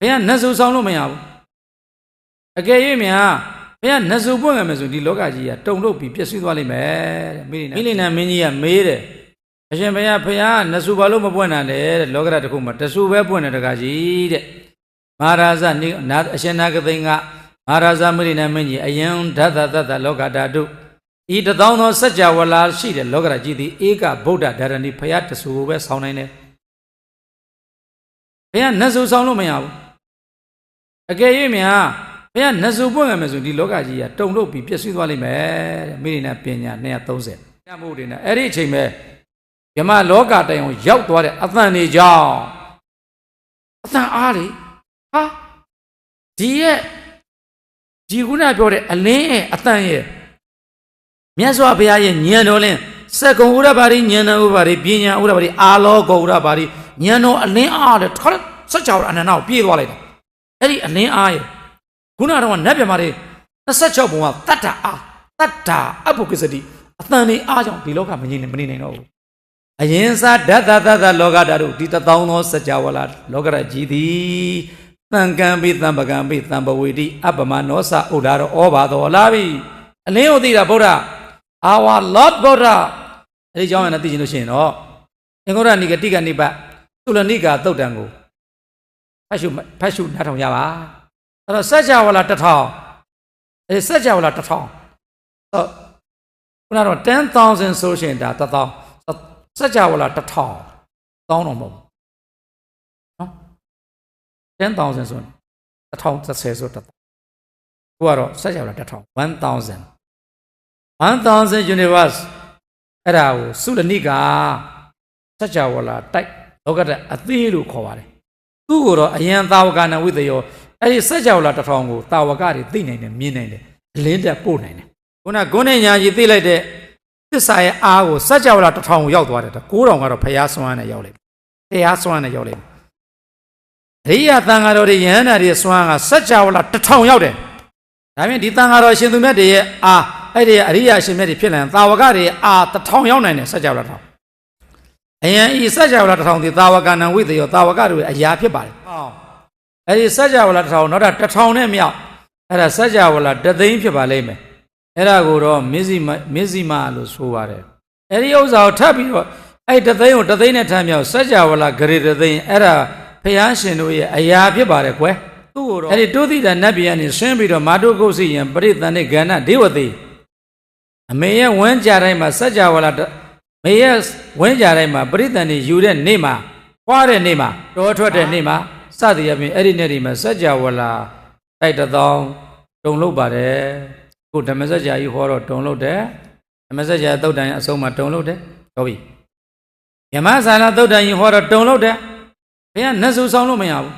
ဘယ်ကနတ်စုဆောင်လို့မရဘူးအကယ်၍များဘယ်ကနတ်စုပွင့်ရမယ်ဆိုဒီလောကကြီးကတုံလို့ပြီးပြည့်စည်သွားလိမ့်မယ်တဲ့မိလိနာမိလိနာမင်းကြီးကမေးတယ်အရှင်ဘုရားဘုရားနတ်စုဘာလို့မပွင့်တာလဲတဲ့လောကရတစ်ခုမှာတဆူပဲပွင့်တယ်တကကြီးတဲ့မဟာရာဇနိနာအရှင်နာဂသိန်းကမဟာရာဇမိလိနာမင်းကြီးအယံဓာတသတ္တလောကဓာတုဤတသောသောစัจ java လာရှိတဲ့လောကရကြီးသည်ဧကဗုဒ္ဓဓာရဏိဘုရားတဆူကိုပဲဆောင်းနိုင်တယ်ဘုရားနတ်စုဆောင်လို့မရဘူး အကယ်၍များဘုရားနတ်စုပွင့်ရမယ်ဆိုဒီလောကကြီးကတုံလို့ပြီးပြည့်စည်သွားလိမ့်မယ်တဲ့မိရိနာပညာ230ညမှုတွေနဲ့အဲ့ဒီအချိန်ပဲမြမလောကတိုင်အောင်ရောက်သွားတဲ့အသံတွေကြောင့်အသံအားလေဟာဒီရဲ့ဒီခုနပြောတဲ့အလင်းရဲ့အသံရဲ့မြတ်စွာဘုရားရဲ့ဉာဏ်တော်လင်းစက္ကုံဥရပါရိဉာဏ်ဥပါရိပညာဥရပါရိအာလောကဥရပါရိဉာဏ်တော်အလင်းအားတဲ့ထောက်စัจ java အနန္တကိုပြေးသွားလိုက်တာ အဲ့ဒီအလင်းအားရဲ့ခုနကတော့နတ်ပြမာတွေ26ဘုံကတတ္တာအားတတ္တာအပုဂ္ဂစတိအတန်နေအားကြောင့်ဒီလောကမငြိမ်နေမနေနိုင်တော့ဘူးအရင်စားဓာတ်သတ္တလောကဓာတ်တို့ဒီတသောင်းသောစัจ java လာလောကရကြီးသည်တန်ကံပိတံပကံပိတံပဝေတိအပ္ပမနောစဥဒ္ဒါရောဩဘာတော်လာပြီအလင်းကိုသိတာဗုဒ္ဓ our lord buddha အဲ့ဒီကြောင့်ရနေသိချင်လို့ရှိရင်တော့အင်္ဂုတ္တနိကတိကနိပတ်သုလနိကာသုတ်တံကို ဖတ်ရှုဖတ်ရှုနားထောင်ကြပါအဲ့တော့စัจ java လာတစ်ထောင်အဲစัจ java လာတစ်ထောင်ဟုတ်ခုနကတော့10000ဆိုရှင်ဒါတစ်ထောင်စัจ java လာတစ်ထောင်တောင်းတော့မဟုတ်ဘူးနော်10000ဆိုတစ်ထောင်30ဆိုတစ်ထောင်ခုကတော့စัจ java လာတစ်ထောင်1000 1000 universe အဲ့ဒါကိုသုလနိကာစัจ java လာတိုက်လောကတဲ့အသေးလို့ခေါ်ပါတယ် သူ့ကိုတော့အယံသာဝကနာဝိတယောအဲ့ဒီဆက်ကြောက်လာတထောင်ကိုတာဝကတွေသိနိုင်တယ်မြင်နိုင်တယ်အလင်းတက်ပို့နိုင်တယ်ခုနဂုဏညာကြီးသိလိုက်တဲ့သစ္စာရဲ့အားကိုဆက်ကြောက်လာတထောင်ကိုရောက်သွားတယ်9000ကတော့ဖျားဆွမ်းနဲ့ရောက်လိုက်တယ်ဖျားဆွမ်းနဲ့ရောက်လိုက်တယ်ရိယသံဃာတော်တွေယဟန္တာတွေစွမ်းကစัจ java လာတထောင်ရောက်တယ်။ဒါပြင်ဒီသံဃာတော်ရှင်သူမြတ်တွေရဲ့အာအဲ့ဒီအရိယာရှင်မြတ်တွေဖြစ်လာတာဝကတွေအာတထောင်ရောက်နိုင်တယ်စัจ java လာတထောင် အယံဤစัจ java လာတစ်ထောင်ဒီတာဝကနံဝိတယောတာဝကတို့ရဲ့အရာဖြစ်ပါတယ်။ဟုတ်။အဲဒီစัจ java လာတစ်ထောင်နောက်တာတစ်ထောင်နဲ့မြောက်အဲ့ဒါစัจ java လာတသိန်းဖြစ်ပါလိမ့်မယ်။အဲ့ဒါကိုတော့မစ္စည်းမမစ္စည်းမလို့ဆိုပါတယ်။အဲ့ဒီဥစ္စာကိုထပ်ပြီးတော့အဲ့တသိန်းကိုတသိန်းနဲ့ထပ်မြောက်စัจ java လာဂရေတသိန်းအဲ့ဒါဖျားရှင်တို့ရဲ့အရာဖြစ်ပါတယ်ကွယ်။သူ့ကိုတော့အဲ့ဒီတုသိတာနတ်ပြည်ကနေဆင်းပြီးတော့မာတုကုတ်စီယံပရိသန္တိကဏ္ဍဒေဝတိအမေရဲ့ဝမ်းကြတိုင်းမှာစัจ java လာတ မေရဲ့ဝင်းကြတိုင်းမှာပရိသန်နေယူတဲ့နေ့မှာခွာတဲ့နေ့မှာတောထွက်တဲ့နေ့မှာစသည်အပြင်အဲ့ဒီနေ့ဒီမှာစัจ java လာတိုက်တစ်သောင်းတုံလို့ပါတယ်ခုဓမ္မစကြာကြီးဟောတော့တုံလို့တယ်ဓမ္မစကြာသုတ်တန်အဆုံးမှာတုံလို့တယ်ဟုတ်ပြီယမဇာလာသုတ်တန်ကြီးဟောတော့တုံလို့တယ်ဘုရားနတ်စုဆောင်လို့မရဘူး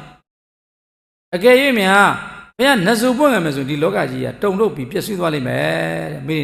အကယ်၍များဘုရားနတ်စုပွင့်ရမယ်ဆိုဒီလောကကြီးကတုံလို့ပြီးပြည့်စည်သွားလိမ့်မယ်တဲ့မိ